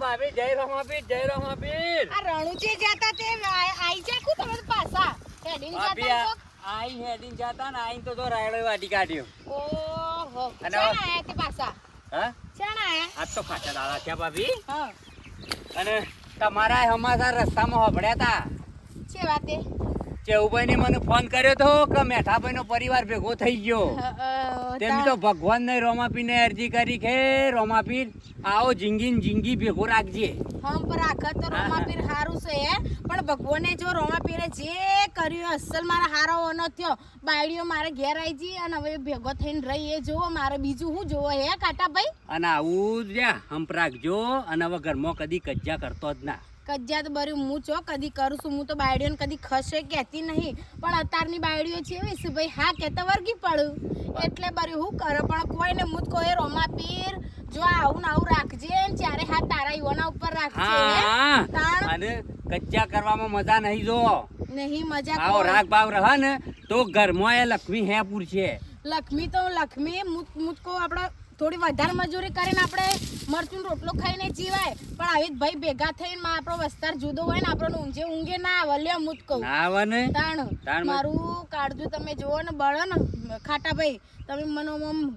ભાભી જય રમાપીર જય રમાપીર. આ રણુજી જતા તે આ- આઈ જા કુ તમે પાછા. જતા આઈ હેડીને જાતા ને આઈને તો તો રાયડો વાટી કાઢ્યો. ઓહો અને આયા તે પાછા? હા? ચાણ આયા? આજ તો ખાટા દાડા થયા ભાભી. હા. અને તમારા સમાચાર રસ્તામાં હોભળ્યા તા. છે વાતે ચેવુભાઈ ને મને ફોન કર્યો તો કે મેઠાભાઈ નો પરિવાર ભેગો થઈ ગયો. તેમ તો ભગવાન ને રોમાપી ને અરજી કરી કે રોમાપીર આવો જિંદગી જિંગી ભેગો રાખજે. હમ પર આખા તો રોમાપીર હારું છે પણ ભગવાને જો રોમાપીરે જે કર્યું અસલ મારા હારો ઓનો થયો. બાયડીઓ મારે ઘેર આવી જી અને હવે ભેગો થઈને રહી એ જોવો મારે બીજું હું જોવો હે કાટાભાઈ? અને આવું જ હમ રાખજો અને હવે ઘરમાં કદી કજ્જા કરતો જ ના. કજ્જા બર્યું બરી હું ચો કદી કરું છું હું તો બાયડીઓને કદી ખસે કહેતી નહીં. પણ અત્યારની બાયડીઓ છે એવી છે ભાઈ હા કહેતા વર્ગી પડું. એટલે બર્યું હું કરે પણ કોઈને મુજ કોઈ રોમા પીર જો આવું ને આવું રાખજે ચારે હાથ તારા યુવાના ઉપર રાખજે હા અને કજ્જા કરવામાં મજા નહીં જો. નહીં મજા આવો કોઈ. રાગ ભાવ રહે ને તો ઘરમાં એ લક્ષ્મી હે પૂરશે લક્ષ્મી તો લક્ષ્મી મુત મુત કો આપણે થોડી વધારે મજૂરી કરીને આપણે મરચું રોટલો ખાઈને જીવાય. પણ આવી જ ભાઈ ભેગા થઈને માં આપણો વસ્તાર જુદો હોય ને આપણો ઊંઘે ઊંઘે ના આવે મુત કહું. આવે તાણ મારું કાળજું તમે જુઓ ને બળો ને ખાટા ભાઈ તમે મને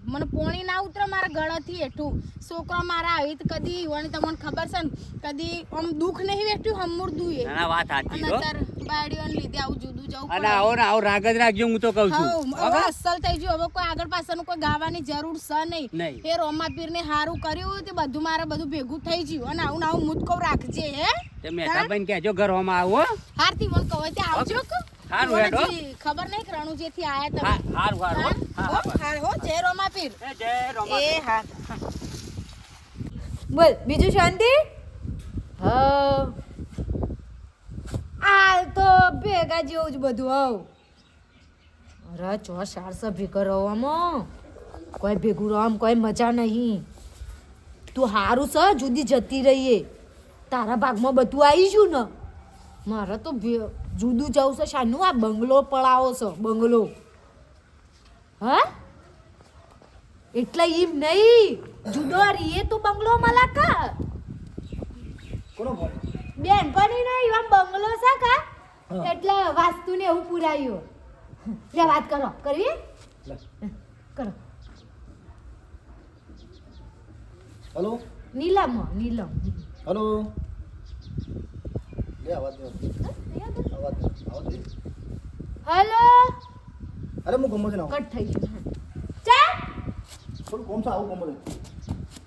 મને પોણી ના ઉતરો મારા ગળાથી હેઠું. છોકરો મારા આવી કદી વળી તમને ખબર છે ને કદી આમ દુઃખ નહીં વેઠ્યું હમુર દુએ. વાત સાચી અને હો અત્યારે બાયડીઓને લીધે આવું જુદું જવું અને આવો ને આવો રાગ જ રાખજો હું તો કઉ છું. હવે અસલ થઈ ગયું હવે કોઈ આગળ પાછળનું કોઈ ગાવાની જરૂર છે નહીં. નહીં. એ રોમાપીર ને હારું કર્યું તે બધું મારે બધું ભેગું થઈ ગયું. અને આવું આવું મુદકો રાખજે હે. તે મેઠાભાઈ કહેજો ઘરમાં આવો હારથી મને કહો તે આવજો હારું હેડો. ખબર નહીં કે રણુજી થી આયા તમે. હારું હારું હો. હા, હો, હા, હાર હો. જય રોમાપીર જય રમાપીર. એ હા. બોલ બીજું શાંતિ? હા આ તો ભેગા જેવું જ બધું આવ. અરે ચો ચારસો ભેગો રવામાં કોઈ ભેગું રમ કોઈ મજા નહીં. તું સારું છે જુદી જતી રહીએ. તારા ભાગમાં બધું આવી ગયું ને. મારે તો ભે- જુદું જવું છે. શાનું આ બંગલો પડાવો છે બંગલો. હા? એટલે એમ નહીં. જુદો રીએ તો બંગલો મલાકા. બેનપણી ના એવા બંગલો છે કા? એટલે વાસ્તુ ને એવું પુરાયું. લે વાત કરો. કરવી? કરો. હલો? નીલમ નીલમ. હલો? લે અવાજ અવાજ અવાજ હલો? અરે હું ગમો છે કટ થઈ ગયું. ચા? થોડું કોમ આવું ગમો છે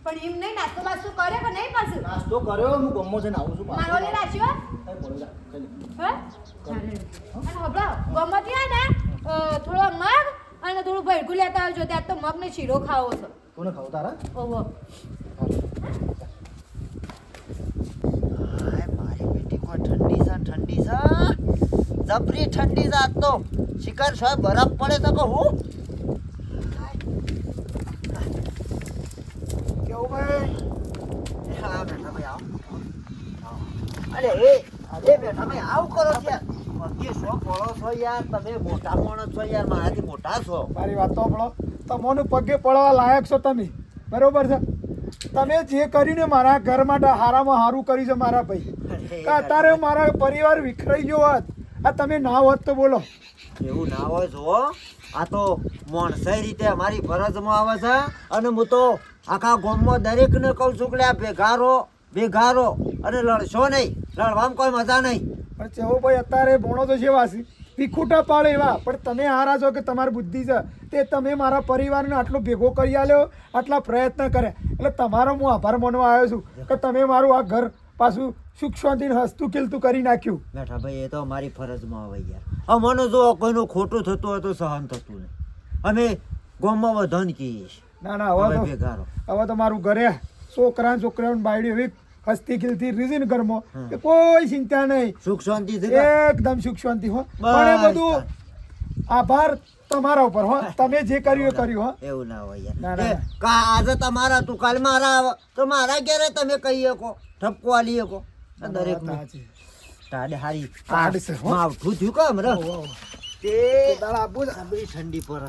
પણ એમ નહીં નાસ્તો બાસ્તો કર્યો કે નહીં પાછું? નાસ્તો કર્યો હું ગમો છે ને આવું છું મારો લે. રાખ્યો હે? અને હબળો ગમો ત્યાં ને થોડો મગ અને થોડું ભડકું લેતા આવજો ત્યાં તો મગ ને શીરો ખાવો છે. કોને ખાવ તારા? ઓહો. મારી બેટી કોઈ ઠંડી છે ઠંડી છે? જબરી ઠંડી આજ તો. શિકાર સાહેબ બરફ પડે તો હા બેઠા ભાઈ આવો આવો. અરે એ અરે બેઠા ભાઈ આવું કરો છો યાર પગે શો પડો છો યાર તમે મોટા માણસ છો યાર મારાથી મોટા છો મારી વાત તો સાંભળો તમોને પગે પડવા લાયક છો તમે. બરોબર છે? તમે જે કર્યું ને મારા ઘર માટે હારામાં હારું કર્યું છે મારા ભાઈ. અત્યારે મારા પરિવાર વિખરાઈ ગયો હોત? આ તમે ના હોત તો બોલો. એવું ના હોય જો આ તો મોણસાઈ રીતે અમારી ફરજમાં આવે છે. અને હું તો આખા ગામમાં દરેકને કહું છું કે ભેગારો ભેગારો. અને લડશો નહીં. લડવામાં કોઈ મજા નહીં. પણ ચેવો ભાઈ અત્યારે ભોણો તો છે વાસી. ભીખુટા પાડે એવા. પણ તમે હારા છો કે તમારી બુદ્ધિ છે? તે તમે મારા પરિવારને આટલો ભેગો કરી આલ્યો આટલા પ્રયત્ન કરે એટલે તમારો હું આભાર માનવા આવ્યો છું કે તમે મારું આ ઘર પાછું સુખ શાંતિને હસતું ખીલતું કરી નાખ્યું. બેઠા ભાઈ એ તો અમારી ફરજમાં આવે યાર. અમને જો કોઈનું ખોટું થતું હોય તો સહન થતું નહીં. અમે ગામમાં વધાન કહીએ છીએ. ના ના હવે તો હવે તો મારું ઘરે છોકરા છોકરાઓને બાયડી એવી હસ્તી ખીલતી રીઝી કરમો કે કોઈ ચિંતા નહીં. સુખ શાંતિ એકદમ સુખ શાંતિ હો. પણ બધું આભાર તમારા ઉપર હો. તમે જે કર્યું એ કર્યું હો. એવું ના હોય ના, યાર કા આજે તમારા તું કાલ મારા આવે તો મારા ઘેરે તમે કહી શકો ઠપકો આલી શકો. દરેક તાડે હારી. ટાઢ છે, હો. માવઠું થયું કામ રે. તે આપવું સાંભળી ઠંડી પર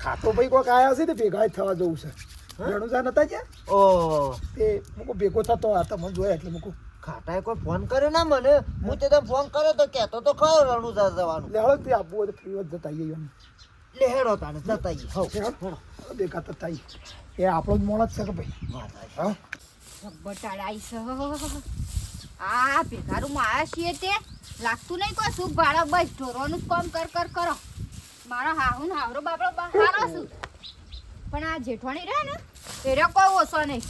ખાતો ભાઈ કોઈક આવ્યા હશે તે ભેગા થવા જવું છે. રણુજા નતા ગયા? ઓ. તે મૂકો ભેગો થતો આ તમને જોયા એટલે મૂકો ખાટાએ કોઈ ફોન કર્યો ના મને? હું તે તમે ફોન કર્યો તો કહેતો તો ખરો રણુજા જવાનું. હળો તે આપવું હોય તો ફ્રી જ જતા આવીએ એમ. લે તાને જતા આવીએ. હો. ભેગા થતા આવીએ. એ આપણો જ મોણ જ છે કે ભાઈ. હા? બટાડાઈ છે. આ ભેગારું આયા છીએ તે. લાગતું નહીં કોઈ સુખ ભાડા બસ ઢોરોનું જ કામ કર કર કરો. મારો હાહુ ને હાવરો બાપડો હારો છું. પણ આ જેઠવાણી રહે ને એ રહ્યો કોઈ ઓછો નહીં.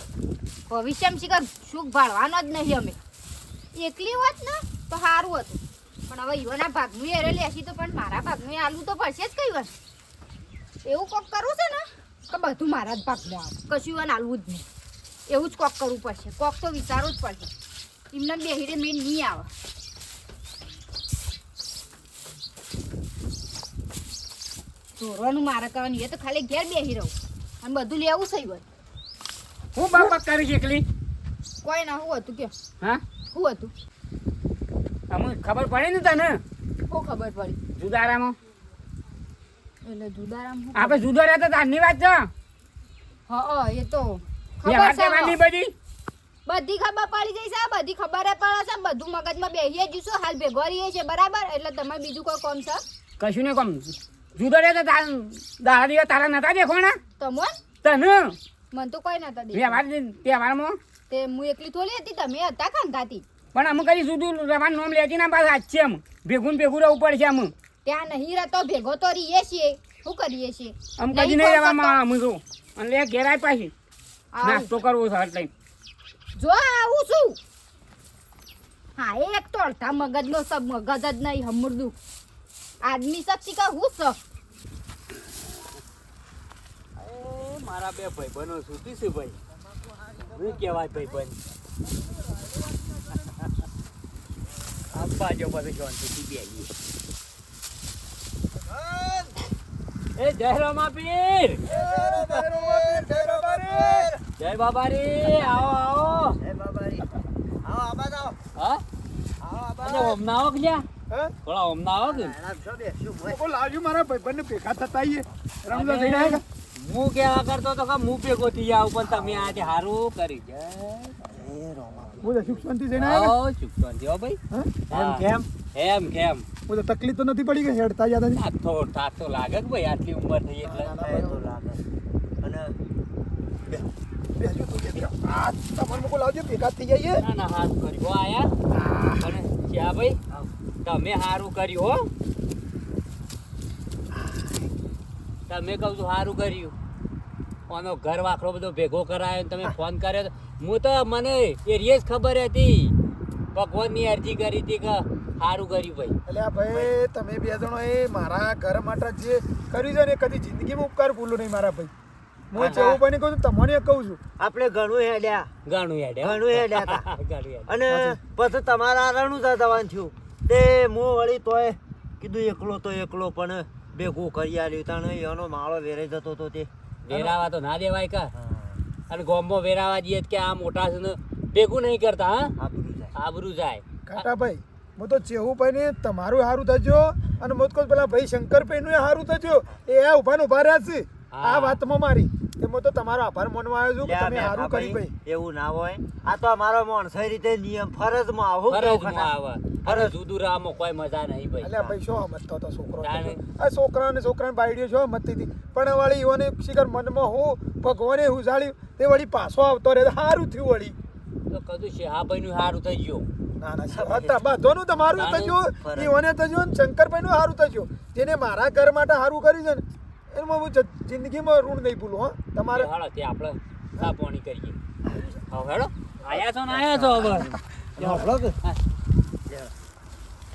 ભવિષ્યમાં શીખર સુખ ભાળવાનો જ નહીં અમે. એકલી હોત ને, તો સારું હતું. પણ હવે ઈવોના ભાગનું એરે લેશી તો પણ મારા ભાગનું એ તો પડશે જ કઈ વાર. એવું કોક કરવું છે ને, કે બધું મારા જ ભાગમાં આવે. કશું ઈવન આલવું જ નહીં. એવું જ કોક કરવું પડશે. કોક તો વિચારવું જ પડશે. એમને બેહીરે મેં નહીં આવે. મારે કરવાનું એ તો ખાલી ઘેર બેહી રહું. અને બધું લેવું છે ઈવન. હું બાપા કરી એકલી? કોઈ ના હું હતું કે. હા? હું હતું. અમને ખબર પડી ને તને? શું ખબર પડી. જુદારામાં? એટલે જુદારામ આપણે જુદો રહેતા તારની વાત છે? હા એ તો ખબર છે બધી? બધી ખબર પડી ગઈ છે બધી ખબર પડે છે બધું મગજમાં બેહીએ જ છું હાલ ભેગો રહીએ છે બરાબર? એટલે તમારે બીજું કોઈ કોમ છે? કશું નહીં કમ. જુદો રે તાર દાડા દિવસ તારા નતા દેખોણા તમોન? તને? મન તો કોઈ નતા દે વ્યવહાર તહેવારમાં? તે હું એકલી થોડી હતી તમે હતા ખાંધાતી પણ અમે કરી જુદું રવાન નોમ લેતી ના પાછા છે એમ. ભેગું ભેગું રહેવું પડશે અમે ત્યાં નહીં રહેતો ભેગો તો રહીએ છીએ. શું કરીએ છીએ? આમ કદી નહીં રહેવામાં અમે તો. અને લે ઘેરાય પાછી. નાસ્તો કરવો છે એટલે. જો આવું છું. હા એક તો અડધા મગજનો સબ મગજ જ નહીં હમરદું. આદમી શક્તિ કા હું સબ મારા બે ભાઈ બનો સુતી છે ભાઈ. હું કહેવાય ભાઈ બન આપવા જો પછી શાંતિથી બેહીએ એ જય રામા પીર જય બાબા રે આવો આવો એ બાબારી. આવો, આવો. હા? આવો, હા થોડા ઓમ આવો કે આરામ છો બે, શું હોય? મારા ભાઈબંધને ભેગા થતા આવીએ રણુજા જઈને આવ્યા હું કેવા કરતો તો કે હું ભેગો થઈ જાવ પણ તમે આજે સારું કરી જાય એ હું તો સુખ શાંતિ જઈને આવ્યા જો ભાઈ. હા? એમ કેમ? એમ કેમ? હું તો તકલીફ તો નથી પડી જતા નહીં? થાતો થાતો લાગે કે ભાઈ આટલી ઉંમર થઈ એટલે? તો લાગે. અને બેસજો તું કે આ તમારે મૂકો લાવજો ભેગા થઈ જઈએ. ના ના હારું કર્યું. હો આયા? અને ક્યાં ભાઈ? તમે હારું કર્યું હો. તમે કહું છું સારું કર્યું. આનો ઘર વાખરો બધો ભેગો કરાયો ને તમે ફોન કર્યો તો હું તો મને એરિયે જ ખબર હતી. ભગવાનની અરજી કરી હતી કે સારું કર્યું ભાઈ. એટલે આ ભાઈ તમે બે જણો એ મારા ઘર માટે જે કર્યું છે ને કદી જિંદગીમાં ઉપકાર ભૂલું નહીં મારા ભાઈ. હું જેવું બની કહું છું તમને કહું છું. આપણે ઘણું હેડ્યા. ઘણું હેડ્યા. ઘણું હેડ્યા. અને પછી તમારા રણુજા જવાનું થયું. તે હું વળી તોય કીધું એકલો તો એકલો પણ ભેગું કરી આલ્યું તાણે એનો માળો વેરાઈ જતો હતો તે. વેરાવા તો ના દેવાય કા. અને ગોમમાં વેરાવા જઈએ કે આ મોટા છે ને ભેગું નહીં કરતા હા? આબરૂ જાય. આબરું જાય. કાંટાભાઈ હું તો ચેહુભાઈ ને તમારું સારું થજો અને મોત કહું પેલા ભાઈ શંકરભાઈ નું સારું થજો. એ ઊભા ને ઊભા રહ્યા છે. આ. વાતમાં મારી. એ હું તો તમારો આભાર માનવા આવ્યો છું કે તમે સારું કરી ભાઈ, એવું ના હોય. આ તો અમારો માણસાઈ રીતે નિયમ ફરજમાં આવું ફરજમાં આવે. ફરજ જુદું રામો કોઈ મજા નહીં ભાઈ. અલ્યા ભાઈ શું સમજતો તો છોકરો? આ છોકરા ને છોકરા બાયડીઓ છો સમજતી હતી? પણ વાળી ઈવોને શિખર મનમાં હું ભગવાને ઉજાળ્યું તે વળી પાછો આવતો રહે સારું થયું વળી. તો કદું છે હા ભાઈ નું સારું થઈ ગયું. ના ના બધોનું તમારું જાણે. થજો ફરક. ઈવોને થજો ને શંકરભાઈ નું સારું થયું. જેને મારા ઘર માટે સારું કર્યું છે ને એમાં હું જિંદગીમાં ઋણ નહીં ભૂલું હા. તમારે હાલો તે આપણે ચા પાણી કરીએ. હવે હેડો. આયા છો ને આયા છો હવે. આપણો કે?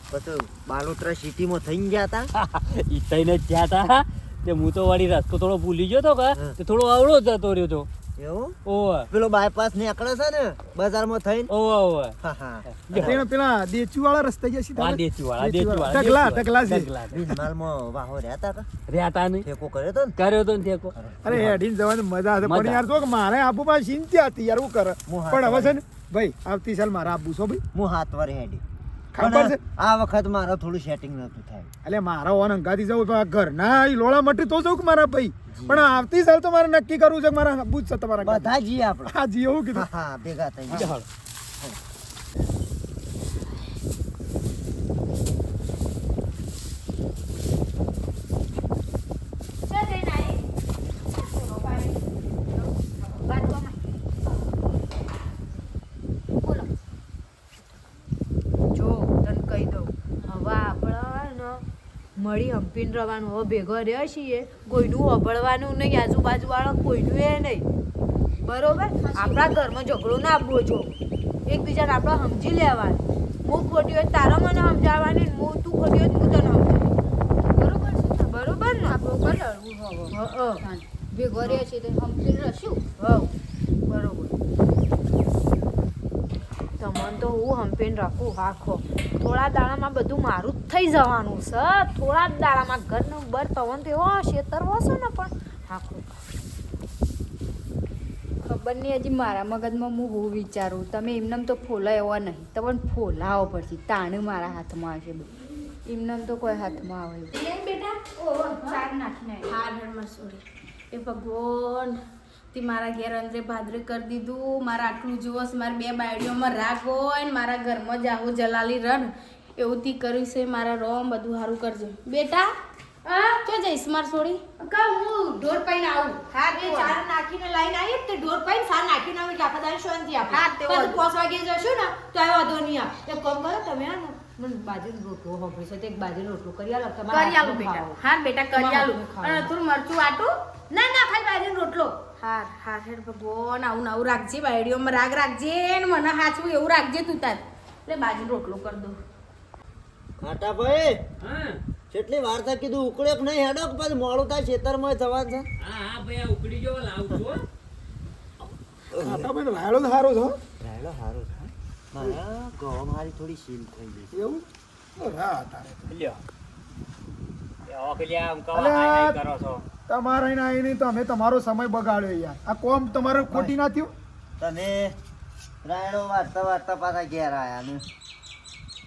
પછી બાલોત્રા સિટીમાં થઈ ગયા હતા ઈ થઈને જ ગયા હતા તે હું તો વાળી રસ્તો થોડો ભૂલી ગયો તો કે તે થોડો આવડો જતો રહ્યો તો. એવું? ઓવે. પેલો બાયપાસ નીકળે છે ને બજારમાં થઈને? ઓવે ઓવે. હા, હા. પેલા પેલા વાળા રસ્તે ગયા સીધા આ દેચી વાળા, દેચી વાળા, ઢગલા દેચી છે. ઢગલા વાહો રહેતા હતા? રહ્યા નહીં. ઠેકો કર્યો તો ને? કર્યો તો ને ટેકો અરે હેડીને જવાની મજા હશે પણ યાર તો મારે આબુ પાસે ચિંતા હતી યાર હું કરે? પણ હવે છે ને ભાઈ આવતી સાલ મારા આબુ છો ભાઈ. હું હાથ વારે હેડી. ખબર છે? આ વખત મારે થોડું સેટિંગ નતું થાય. એટલે મારા ઓન અંગાથી જવું તો આ ઘરના એ લોળા મટી તો જવું કે મારા ભાઈ? પણ આવતી સાલ તો મારે નક્કી કરવું છે કે મારા બુજ છે તમારા બધા જીએ આપણે. હા જીએ એવું કીધું. હા ભેગા થઈ ગયા ચાલ જઈને આવી બોલો જો તને કહી દઉં હવે આપણે ને મળી હંપીને રવાનું. હવે ભેગો રહ્યા છીએ. કોઈનું અભળવાનું નહીં. આજુબાજુવાળા કોઈનું એ નહીં. બરોબર? આપણા ઘરમાં ઝઘડો ના આપવો જો. એકબીજાને આપણે સમજી લેવાનું. હું ખોટી હોય તારા મને સમજાવવાની હું તું ખોટી હોય તું હું તને સમજાવું. બરોબર છે બરોબર ને? આપણું કલર હવે. હ, હ. ભેગો રહે છે તો હમકીને રહીશું હવ બરોબર. તમને તો હું હંપીને રાખું. હાખો થોડા દાડામાં બધું મારું જ થઈ જવાનું છે. થોડા જ દાડામાં ઘરનું બર પવન તો એવો શેતરવો છે ને પણ. હાખો ખબર નહીં હજી મારા મગજમાં હું હું વિચારું. તમે એમનેમ તો ફોલા એવા નહીં. તમને ફોલાવો પડશે તાણે મારા હાથમાં આવશે બધું. એમનેમ તો કોઈ હાથમાં આવે. બેટા. ચાર નાખ હા ધર્મ સોરી એ ભગવાન. તે મારા ઘેર અંદરે ભાદરે કરી દીધું. મારા આટલું જુઓ મારા બે બાયડીઓમાં રાગ હોય ને મારા ઘરમાં જાહો જલાલી રન એવું તી કર્યું છે મારા રોમ બધું સારું કરજો. બેટા કે જઈશ માર છોડી? કા હું ઢોર પાઈને આવું? હા, બે ચાર નાખીને લાઈને આવી તે ઢોર પાઈને સાર નાખીને આવી કે આપણે શાંતિ આપ. હા, તે પાંચ વાગે જશું ને તો આવ્યો વાંધો નહીં આવે. એક કામ કરો તમે આ મને બાજરી રોટલો હોભળી છે તે એક બાજરીનો રોટલો કરી આલો તમારે કરી આલો બેટા. હા બેટા કરી આલું. અને થોડું મરચું આટું ના ના ખાલી બાજરીનો રોટલો. હાર હાર હેડ ભગવાન આવું આવું રાખજે બાયડીઓમાં રાગ રાખજે ને મને હાચવું એવું રાખજે તું તાર. એટલે બાજરીનો રોટલો કરી દઉં. ખાટા ભાઈ હા. કેટલી વાર થા કીધું ઉકળે કે નહીં હેડો કે પછી મોડું થાય ખેતરમાં જવા છે હા હા ભાઈ આ ઉકળી ગયો લાવું છો હો. ભાઈ રાયડો સારો છો. હો. રાયડો સારું છે મારા ગવા મારી થોડી શીલ થઈ ગઈ છે. એવું? રા તારે લ્યો. એ ઓકલ્યા આમ કરો છો. તમારે અહીં આવીને તો અમે તમારો સમય બગાડ્યો યાર. આ કોમ તમારે ખોટી ના થયું? તને રાયણો વાર્તા વાર્તા પાછા ઘેર આયા ને.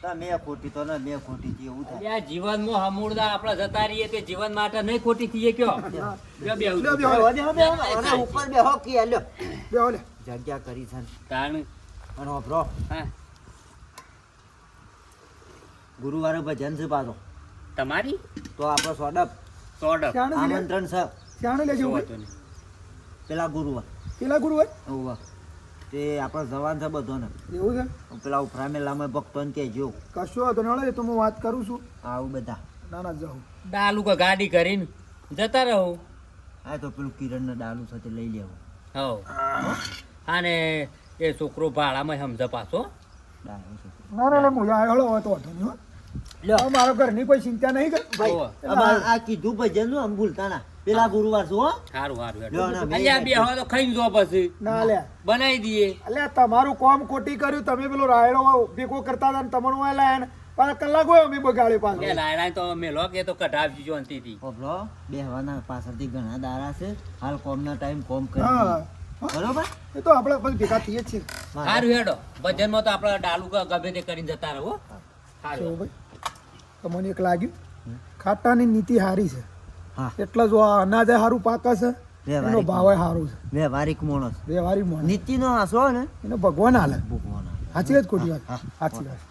તમે ખોટી તો ને મેં ખોટી થઈ એવું થાય. જીવનમાં હમૂળદા આપણે જતા રહીએ તે જીવન માટે નહીં ખોટી થઈએ કયો? ઉપર બેહો કે લ્યો. બેહો લે. જગ્યા કરી છે તાણ. પણ વાપરો. હા. ગુરુવારે ભજન છે પાછો. તમારી? તો આપણો સોડપ. આમંત્રણ શાણે લેજો? હતું. પેલા ગુરુવાર. પેલા ગુરુવાર? ઓવા તે આપણો જવાન છે બધો ને એવું છે? પેલા ઉપરા મેલામાં ભક્તોને કહેજો. કશો હતો નડે તો હું વાત કરું છું. આવું બધા. ના ના જાઉં ડાલુ કે ગાડી કરીને જતા રહો. હા તો પેલું કિરણ ડાલુ સાથે લઈ લેવું. હવ અને એ છોકરો ભાડામાં સમજ પાછો. ના ના ના હું આવ્યો હળો હવે નહીં હો. લ્યો મારો ઘરની કોઈ ચિંતા નહીં કર. ભાઈ અમાર આ કીધું ભજનનું આમ ભૂલતા ના પેલા ગુરુવાર શું સારું સારું લ્યો અલ્યા બે હવે તો ખાઈ જો પછી. ના લે. બનાવી દઈએ. એટલે તમારું કોમ ખોટી કર્યું તમે પેલો રાયડો ભેગો કરતા હતા ને તમારું આ લાયા ને પાછા કલાક હોય અમે બગાડ્યો પાછો. લાયડા તો મેલો કે તો કઢાવજી જોનતીથી ઓબરો બેહવાના પાછળથી ઘણા દારા છે. હાલ કોમના ટાઈમ કોમ કરી બરોબર? એ તો આપણે પછી ભેગા થઈએ જ છીએ. સારું હેડો. ભજનમાં તો આપણે ડાલુ ગમે તે કરીને જતા રહો સારું ભાઈ. તમને એક લાગ્યું ખાટાની નીતિ હારી છે. એટલે જો આ અનાજ સારું પાકે છે એનો ભાવ સારું છે. વ્યવહારિક માણસ. વ્યવહારી મોણ નીતિનો હાસો ને? એનો ભગવાન હાલે. ભગવાન સાચી વાત ખોટી વાત? સાચી વાત.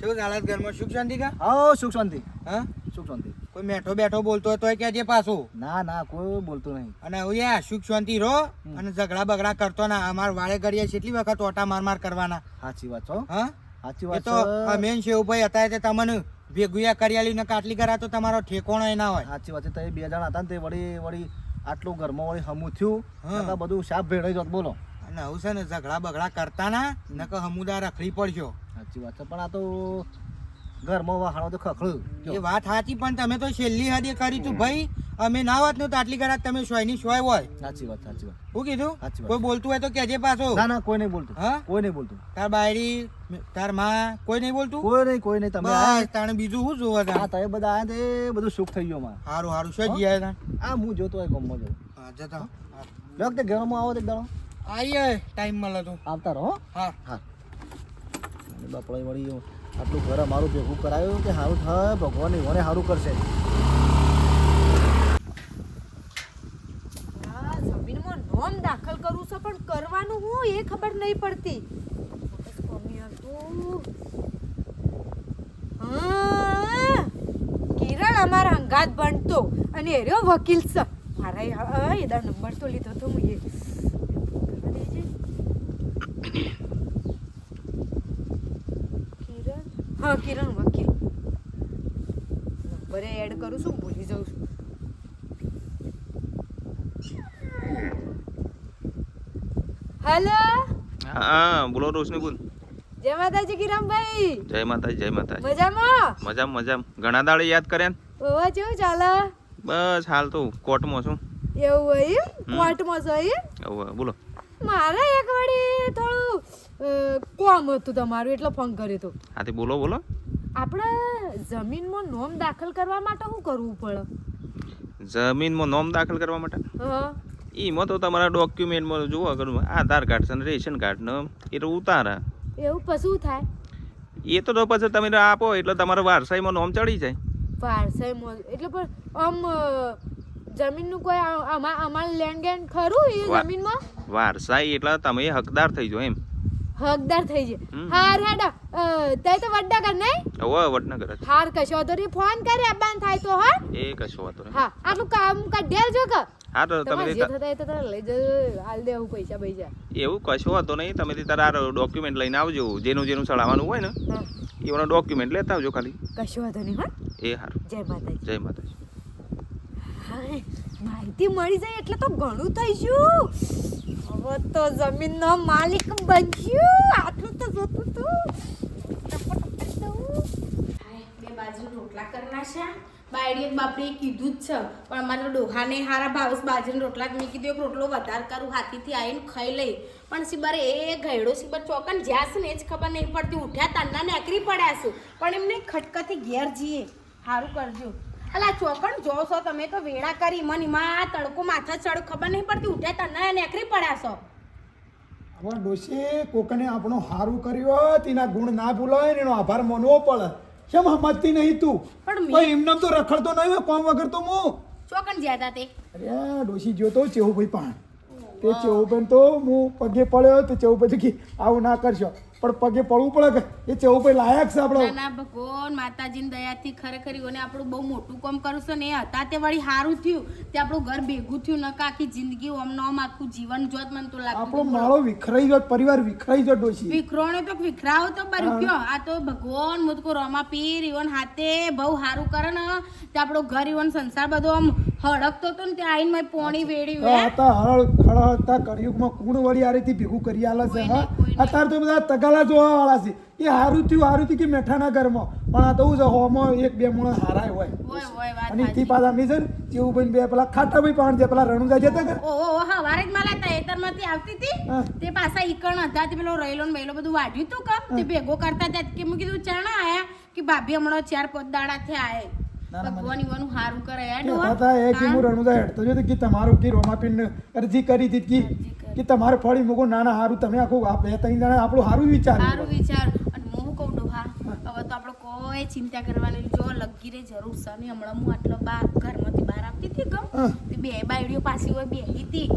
શું ચાલે ઘરમાં સુખ શાંતિ કા? હા સુખ શાંતિ. હા? સુખ શાંતિ. કોઈ બેઠો બેઠો બોલતો હોય તોય કહેજે પાછું. ના ના કોઈ બોલતો નહીં. અને હું સુખ શાંતિ રહો અને ઝઘડા બગડા કરતો ના અમાર વાળે ઘડીએ કેટલી વખત ઓટા માર માર કરવાના. સાચી વાત છો. હા? સાચી વાત તો અમે શેવભાઈ હતા તે તમને ભેગુયા કરિયાલી ને કાટલી કરા તો તમારો ઠેકોણો એ ના હોય. સાચી વાત છે. તો એ બે જણા હતા ને તે વળી વળી આટલું ઘરમાં વળી હમું થયું. બધું સાપ ભેળાઈ જોત બોલો. અને હું છે ને ઝઘડા બગડા કરતા ના નકર હમુદા રખડી પડજો સાચી વાત છે. પણ આ તો ઘરમાં વહાણો તો ખખડ્યું એ વાત સાચી પણ તમે તો છેલ્લી હદે કરી તું ભાઈ. અમે ના વાતનું તો આટલી કરાક તમે સોયની સોય હોય. સાચી વાત સાચી વાત. શું કીધું? કોઈ બોલતું હોય તો કેજે પાછો. ના ના કોઈ નહીં બોલતું. હા? કોઈ નહીં બોલતું. તાર બાયડી તારમાં કોઈ નહીં બોલતું? કોઈ નહીં કોઈ નહીં તમે બસ તાણે બીજું શું જોવા આ તમે બધા આયા તે બધું સુખ થઈ ગયો માં હારું હારું શું જીયા તા આ હું જોતો હોય ગમમાં જો હા જતા લોક તે ઘરમાં આવો તે દાડો. આઈએ ટાઈમ મળે તો. આવતા રહો હા. હા. અને બાપડે વળી આટલું ઘર અમારું ભેગું કરાયું કે સારું થાય ભગવાન એવાને સારું કરશે. જમીનમાં નોમ દાખલ કરવું છે પણ કરવાનું હું એ ખબર નહીં પડતી. કિરણ અમારા અંગાત ભણતો અને એ રહ્યો વકીલ છે મારા એ- હા, નંબર તો લીધો તો હું કિરણ હા કિરણ વકીલ નંબરે એડ કરું છું ભૂલી જાઉં છું. હેલો હા બોલો રોશની બોલ. જય માતાજી કિરણભાઈ. જય માતાજી જય માતાજી. મજામાં? મજામ મજામ. ઘણા દાડે યાદ કર્યા ને? ઓવા કેવું ચાલે? બસ હાલ તો કોર્ટમાં છું. એવું હોય કોર્ટમાં છે એમ? બોલો. મારે એક વળી થોડું કોમ હતું તમારું એટલે ફોન કર્યો હતો હાથી બોલો બોલો. આપણે જમીનમાં નોમ દાખલ કરવા માટે શું કરવું પડે? જમીનમાં નોમ દાખલ કરવા માટે? હા. એમાં તો તમારા ડોક્યુમેન્ટમાં જોવો કરું આધાર કાર્ડ છે ને રેશન કાર્ડ ને એ ઉતારા. એવું પછી થાય? એ તો તો પછી તમે આપો એટલે તમારા વારસાઈમાં નોમ ચડી જાય. વારસાઈમાં એટલે પણ આમ જમીનનું કોઈ અમારું લેન્ડ ખરું એ જમીનમાં? વારસાઈ એટલે તમે હકદાર થઈ જાઓ એમ. હકદાર થઈ જાય. હાર હેડા તે તો વડ્ડા કર નહીં હવે વડનગર કર હાર કશો તો રી ફોન કરે અબાન થાય તો હા. એ કશો વાતો હા આનું કામ કાઢ્યા જો કે. હા તો તમે જે થતા એ તો તારે લઈ જજો હાલ દેવું પૈસા પૈસા એવું કશો વાતો નહીં તમે તારા ડોક્યુમેન્ટ લઈને આવજો. જેનું જેનું ચડાવવાનું હોય ને એવાનો ડોક્યુમેન્ટ લેતા આવજો ખાલી. કશો વાંધો નહીં હા. એ હારું. જય માતાજી. જય માતાજી. માહિતી મળી જાય એટલે તો ઘણું થઈ ગયું હવે તો જમીનનો માલિક બન્યું. આટલું તો જોતું તું. બે બાજુ રોટલા કરી છે. બાયડીએ બાપડીએ કીધું જ છે, પણ અમારા ડોહાને હારા ભાવસ બાજરીના રોટલા જ મેં કીધું, એક રોટલો વધારે કરું, હાથીથી આવીને ખાઈ લઈ. પણ સિબર એ ઘેડો સિબર ચોકન જ્યાં છે ને એ જ ખબર નહીં પડતી. ઉઠ્યા તાંડા નેકરી પડ્યા છું. પણ એમને ખટકાથી ઘેર જઈએ. સારું કરજો. અલા ચોકણ જો છો તમે તો વેળા કરી મને એમાં તડકો માથા ચડ ખબર નહીં પડતી ઉઠે તને નેકરી પડાશો હવે ડોશી કોકને આપણું સારું કર્યું તેના ગુણ ના ભૂલાય ને એનો આભાર માનવો પડે. કેમ સમજતી નહીં તું? પણ મેં- ભાઈ એમને તો રખડતો નહીં હોય કોમ વગર તો હું ચોકન જ્યાતા તે. અરે ડોશી જોતો ચેવુભાઈ પણ. તે ચેવુભાઈ તો હું પગે પડ્યો તો ચેવું કે આવું ના કરશો. પણ પગે પડવું પડે કે એ ચેવુભાઈ લાયક છે આપણો? ના ભગવાન માતાજીની દયાથી ખરેખર ઈઓને આપણું બહુ મોટું કામ કર્યું ને એ હતા તે વળી સારું થયું. તે આપણું ઘર ભેગું થયું ન કે આખી જિંદગી ઓમ નોમ આખું જીવન જોત મને તો લાગતું આપણો. માળો વિખરાઈ ગયો પરિવાર વિખરાઈ ગયો ડોશી વિખરોણે તો વિખરાવ તો બરું કયો આ તો ભગવાન મુદકો રોમા પીર ઈવન હાથે બહુ સારું કરે ને. તે આપણો ઘર ઈવન સંસાર બધો આમ હડકતો તો ને ત્યાં આઈને મેં પોણી વેડ્યું હે. હતા હળ હળહળતા કળિયુગમાં કુણ વળી આ રીતે ભેગું કરી આલે છે હા? અત્યારે તો બધા તગાલા જોવા વાળા છે. એ હારું થયું હારું થયું કે મેઠાના ઘરમાં. પણ આ તો શું છે હોમાં એક બે મૂળ હારાય હોય. અને થી પાછા મી છે ને જેવું બે પેલા ખાટા ભાઈ પાણ છે પેલા રણુજા જતા કે ઓ ઓ હા વારે જ માલા તૈતરમાંથી આવતી હતી. તે પાછા ઈકણ હતા તે પેલો રૈલો ને બેલો બધું વાઢ્યું તું કામ તે ભેગો કરતા હતા કે મૂકી કીધું ચણા આયા કે ભાભી હમણાં ચાર પાંચ દાડા થયા આયે ભગવાન ઈવાનું હારું કરે યાર કહેતા એ કે હું? રણુજા હેઠતો જો કે તમારું કે રોમાપીન અરજી કરી હતી કે? કે તમારે ફળી મૂકો? નાના હારું તમે આખું આ બે ત્રણ જણા આપણું હારું સારું વિચાર્યું. વિચાર અને હું કહું ડોહા? હવે તો આપણે કોઈ ચિંતા કરવાની જો લગી રે જરૂર છે. ને હમણાં હું આટલો બાર ઘરમાંથી બહાર આવતી હતી ગમ. બે બાયડીઓ પાછી હોય બેહી હતી.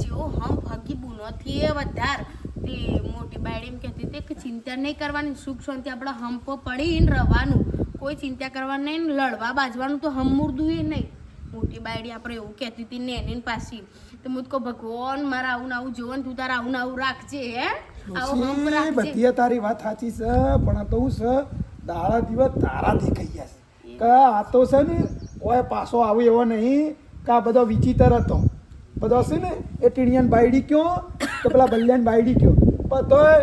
જેવો હમ ભાગી એ વધાર. તે મોટી બાયડી એમ કહેતી હતી કે ચિંતા નહીં કરવાની સુખ શાંતિ આપણે હંપો પડીને રહેવાનું. કોઈ ચિંતા કરવાની નહીં લડવા બાજવાનું તો હમ મુર્દું એ નહીં. મોટી બાયડી આપણે એવું કહેતી હતી નેની પાછી. તો તો કહું ભગવાન મારા આવું ને આવું જોવાનું તું તારા આવું ને આવું રાખજે હે? આવું હંપ રાખજે. તારી વાત સાચી છે પણ આ તો હું છે દાડા દિવસ તારા દેખાઈ ગયા છે. કે આ તો છે ને કોઈ પાછો આવ્યો એવો નહીં કે આ બધો વિચિત્ર હતો. બધો છે ને એ ટીણિયન બાયડી કયો તો પેલા બલ્યાન બાયડી ગયો પણ તોય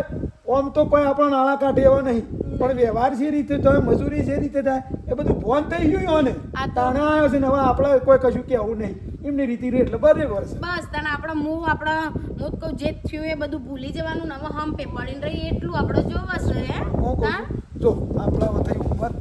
ઓમ તો કોઈ આપણો નાણાં કાઢે એવો નહીં. પણ વ્યવહાર જે રીતે તો મજૂરી જે રીતે થાય એ બધું ફોન થઈ ગયું ને તાણે આવ્યો છે ને હવે આપણે કોઈ કશું કહેવું નહીં. એમની રીતિ રે એટલે બરે છે. બસ તને આપણો મૂવ આપણા મૂવ કહું જે થયું એ બધું ભૂલી જવાનું નવા હમ પે પડીને રહી એટલું આપણે જોવા છે હે? જો આપણે થઈ ઉંમર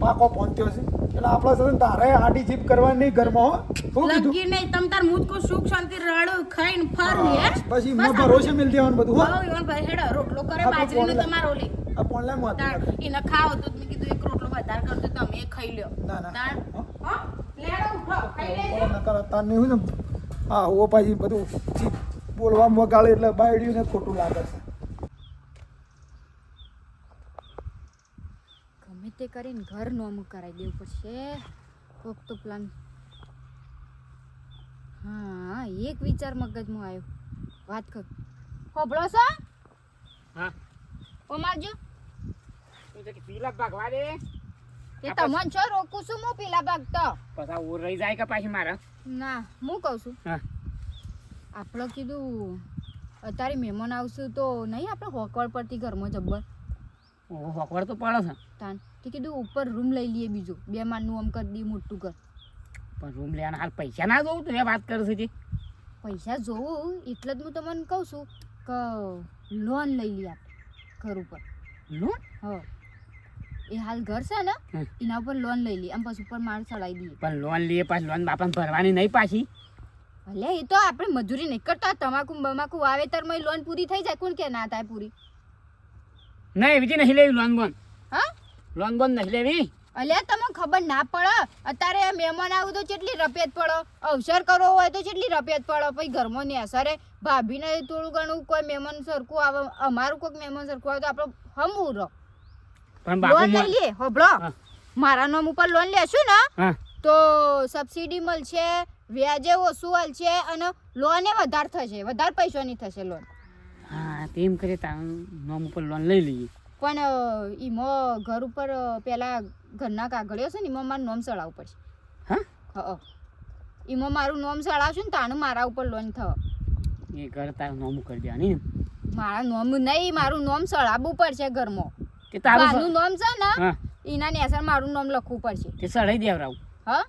પાકો પહોંચ્યો છે. એટલે આપણા સાથે તારે આડી જીપ કરવાની નહીં ઘરમાં શું કીધું? લગી નહીં તમ તાર મુદ કો સુખ શાંતિ રડું ખાઈને ફરું હે પછી બસ ભરોસે મિલ દેવાનું બધું હો. ઈવન ભાઈ હેડો રોટલો કરે બાજરીનો. તમારો લે આ ફોન લે મોત. એને ખાવ તો મે કીધું એક રોટલો વધાર કરજો તમે એ ખાઈ લ્યો. ના, ના. હો? લેડો ઉઠો ખાઈ લેજો. નકર તારને શું છે હા ઓ પાછી બધું બોલવામાં વગાડે એટલે બાયડીને ખોટું લાગે છે. તે કરીને ઘરનું અમુક કરાવી દેવું પડશે. કોક તો પ્લાન હા એક વિચાર મગજમાં આવ્યો. વાત કર. હોબળો છો? હા. ઓ મારજો પીલા ભાગવા દે તે તમને છો રોકું છું હું પેલા ભાગ તો. પછી ઓ રહી જાય કે પાછી મારે? ના હું કહું છું. હા. આપણે કીધું અત્યારે મહેમાન આવશું તો નહીં આપણે હોકવડ પરથી ઘરમાં જબ્બર. હોકવડ તો પડે છે. તાન. તે કીધું ઉપર રૂમ લઈ લઈએ બીજું. બે માળનું આમ કરી દઈએ મોટું કર. પણ રૂમ લેવાના. હાલ પૈસા ના જોઉં તું એ વાત કરું છું પૈસા જોવું એટલે જ હું તમને કહું છું કે લોન લઈ લઈએ ઘર ઉપર. લોન હ. એ હાલ ઘર છે ને એના ઉપર લોન લઈ લઈએ. આમ પછી ઉપર માર ચડાવી દઈએ. પણ લોન લઈએ પાછી લોન બાપાને ભરવાની નહીં પાછી. ભલે એ તો આપણે મજૂરી નહીં કરતા. તમાકુ બમાકુ વાવેતરમાં લોન પૂરી થઈ જાય. કોણ કે ના થાય પૂરી? નહીં એવી નહીં લેવી લોન બોન. હા? લોન બોન નહીં લેવી? અલ્યા તમને ખબર ના પડે. અત્યારે મહેમાન આવું તો કેટલી રપિયત પડો. અવસર કરવો હોય તો કેટલી રપિયત પડો. પછી ઘરમાં ને અસરે ભાભીને થોડું ઘણું કોઈ મહેમાન સરખું આવે. અમારું કોઈક મહેમાન સરખું આવે તો આપણે હમવું રહો લોન લઈ લે હોભળો. મારા નામ ઉપર લોન લેશું ને તો સબસિડી મળશે વ્યાજે ઓછું છે અને લોને વધારે થશે. વધારે પૈસાની થશે લોન. હા તેમ કરીએ તારું નામ ઉપર લોન લઈ લઈએ. પણ ઈમાં ઘર ઉપર પેલા ઘરના કાગળિયો છે ને એમાં મારું નોમ ચડાવવું પડશે. હા? એમાં મારું નોમ ચડાવશું ને તાનું મારા ઉપર લોન થવા. એ ઘર તારું નોમ કરી દેવાની ને? મારા નોમ નહીં મારું નોમ ચડાવવું પડશે ઘરમાં. કે તારું નામ છે ને એના નેસર મારું નામ લખવું પડશે. તે સળાઈ દેવરાવું હા?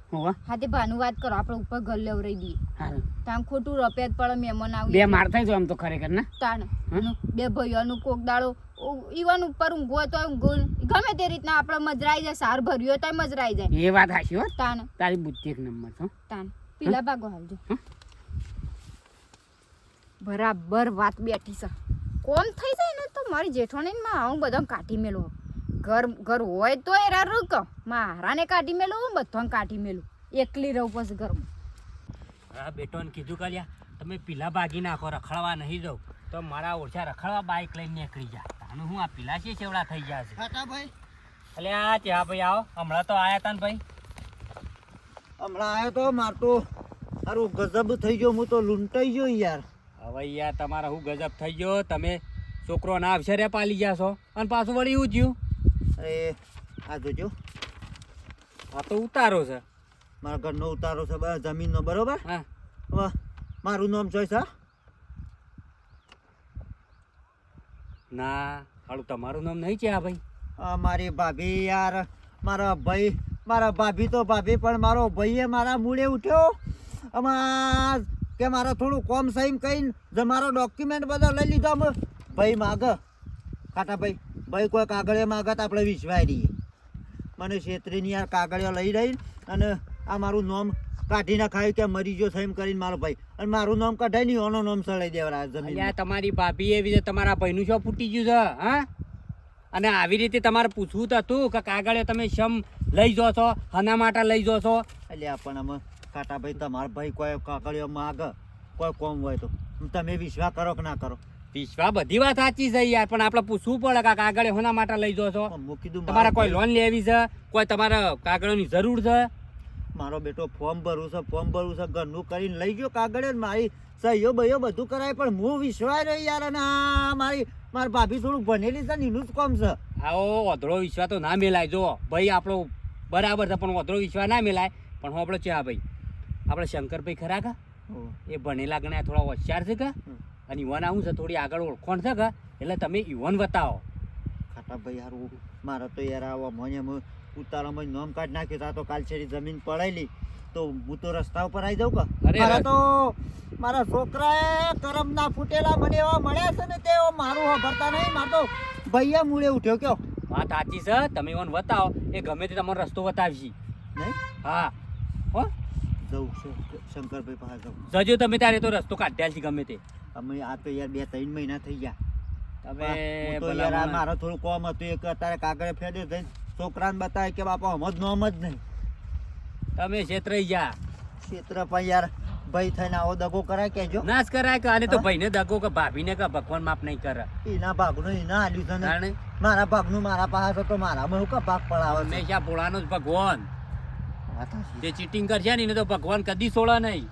હા તે ભાનુ વાત કરો આપણે ઉપર ઘર લેવરાઈ દઈએ. તામ ખોટું રપિયાત પડે મહેમાન બે આવી માર થાય તો આમ તો ખરેખર ને? તાણ. બે ભાઈઓનું કોક દાડો ઈવન ઉપર ઊંઘો હોય તો ગમે તે રીતના આપણે મજરાઈ જાય સાર ભર્યો હોય તો મજરાઈ જાય. એ વાત હાચી હો. તાન. તારી બુદ્ધિ એક નંબર છો તાન. પીલા ભાગો હાલજો. બરાબર વાત બેઠી છે. કોમ થઈ જાય ને તો મારી જેઠાણીમાં આવું બધા કાઢી મેલો. ઘર ઘર હોય તો એ રા રૂક. મારાને કાઢી મેલું બધાને કાઢી મેલું. એકલી રહું પછી ઘરમાં. હા બેટોને કીધું કર્યા તમે પીલા ભાગી નાખો રખડવા નહીં જાવ. તો મારા ઓછા રખડવા બાઇક લઈને નીકળી જા. અને હું આ પીલાસી છે ચેવડા થઈ જશે ભાઈ? એટલે આ ત્યાં ભાઈ આવો. હમણાં તો આયા તા ને ભાઈ. હમણાં આવ્યો તો માર તો મારું ગજબ થઈ ગયો હું તો લૂંટાઈ ગયો યાર. હવે યાર તમારા હું ગજબ થઈ ગયો તમે છોકરો ના અક્ષરે પાલી જાશો અને પાછું વળી એવું થયું? અરે આ જોજો. આ તો ઉતારો છે. મારા ઘરનો ઉતારો છે જમીનનો બરોબર? હા. મારું નામ જોઈશ સર ના હાલું તમારું નામ નહીં છે આ ભાઈ મારી ભાભી યાર, મારા ભાઈ, મારા ભાભી તો ભાભી, પણ મારો ભાઈએ મારા મૂળે ઉઠ્યો. આમાં કે મારે થોડું કોમ સહીમ કહીને જે મારો ડોક્યુમેન્ટ બધા લઈ લીધો અમે. ભાઈ માગ કાટા ભાઈ ભાઈ કોઈ કાગળિયા માગત આપણે વિશ્વાય રહીએ મને છેતરીની યાર કાગળિયા લઈ રહી અને આ મારું નામ કાઢી નાખાયું કે મરી ગયો સહીમ કરીને મારો ભાઈ. અને મારું નામ કઢાઈ નહીં ઓનો નામ સળાઈ દેવરા જમીન તમારી ભાભી એવી છે તમારા ભાઈનું શું ફૂટી ગયું છે હા? અને આવી રીતે તમારે પૂછવું તો હતું કે કાગળે તમે શમ લઈ જો છો હના માટે લઈ જો છો? એટલે પણ અમે કાટા ભાઈ તમારા ભાઈ કોઈ કાગળીઓ માગ કોઈ કોમ હોય તો. તમે વિશ્વાસ કરો કે ના કરો? વિશ્વા બધી વાત સાચી છે યાર પણ આપણે પૂછવું પડે કે કાગળે હોના માટે લઈ જો છો? તમારે કોઈ લોન લેવી છે? કોઈ તમારે કાગળોની જરૂર છે? મારો બેટો ફોર્મ ભરવું છે ફોર્મ ભરવું છે ઘરનું કરીને લઈ ગયો કાગળ મારી સહીઓ બહીઓ બધું કરાય પણ હું વિશ્વાસ રહ્યો યાર અને મારી મારી ભાભી થોડું ભણેલી છે ને એનું જ કોમ છે. આવો અધરો વિશ્વા તો ના મેલાય જો. ભાઈ આપણો બરાબર છે પણ અધરો વિશ્વા ના મેલાય. પણ હું આપણો ચા ભાઈ આપણે શંકરભાઈ ખરા કા? એ ભણેલા ગણ્યા થોડા હોશિયાર છે કે? અને યુવાન આવું છે થોડી આગળ ઓળખોણ છે કે? એટલે તમે યુવાન બતાવો. ખાટા ભાઈ હારું મારા તો યાર આવા મને ઉતારામાં નોમ કાઢ નાખ્યું તો તો કાલ જમીન પડાયેલી. તો હું તો રસ્તા ઉપર આવી જાઉં કા? અરે મારા તો મારા છોકરાએ કરમના ફૂટેલા મને એવા મળ્યા છે ને તે મારું વાપરતા નહીં. મારે તો ભૈયા મૂળે ઉઠ્યો કયો. વાત સાચી છે. તમે મને બતાવો એ ગમે તે તમારો રસ્તો બતાવશી. નહીં? હા. હો. જવું શંકરભાઈ પાસે જવું જજો તમે તારે તો રસ્તો કાઢ્યા છે ગમે તે. અમે આ તો યાર બે ત્રણ મહિના થઈ ગયા. તમે તો યાર આ થોડું કોમ હતું એક અત્યારે કાગળે ફેદે થઈ છોકરાને બતાવે કે બાપા હમ જ નોમ જ નહીં તમે છેતરાઈ જા ક્ષેત્ર પણ યાર ભાઈ થઈને આવો દગો કરાય કેજો નાશ કરાય કે? આને તો? ભાઈને દગો કે ભાભીને કે ભગવાન માફ નહીં કરે? એના ભાગનું એના આલ્યું છે ને મારા ભાગનું મારા પાસે તો મારામાં હું કે ભાગ પડાવે મેં હંમેશા ભોળાનો જ ભગવાન. જે ચીટિંગ કરશે ને એને તો ભગવાન કદી છોડે નહીં.